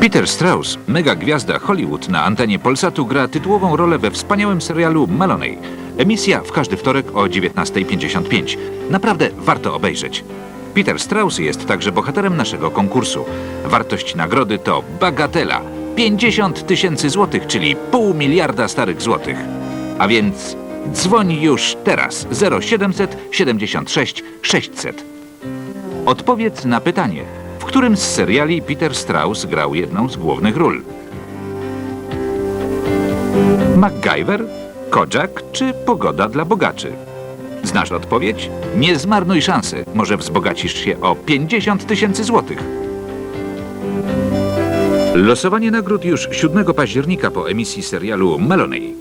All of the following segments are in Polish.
Peter Strauss, mega gwiazda Hollywood na antenie Polsatu gra tytułową rolę we wspaniałym serialu Melanie. Emisja w każdy wtorek o 19.55. Naprawdę warto obejrzeć. Peter Strauss jest także bohaterem naszego konkursu. Wartość nagrody to bagatela 50 tysięcy złotych, czyli pół miliarda starych złotych. A więc dzwoń już teraz 0700 76 600. Odpowiedz na pytanie, którym z seriali Peter Strauss grał jedną z głównych ról? MacGyver, Kojak czy Pogoda dla bogaczy? Znasz odpowiedź? Nie zmarnuj szansy, może wzbogacisz się o 50 tysięcy złotych. Losowanie nagród już 7 października po emisji serialu Melanie.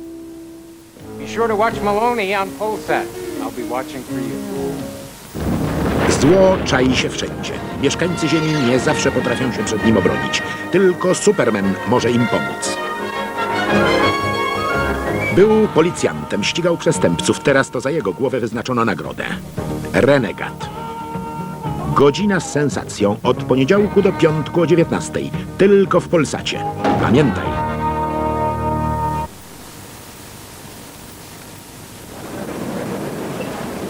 Be sure to watch Maloney on. I'll be watching for you. Zło czai się wszędzie. Mieszkańcy Ziemi nie zawsze potrafią się przed nim obronić. Tylko Superman może im pomóc. Był policjantem, ścigał przestępców. Teraz to za jego głowę wyznaczono nagrodę. Renegat. Godzina z sensacją od poniedziałku do piątku o 19. Tylko w Polsacie. Pamiętaj,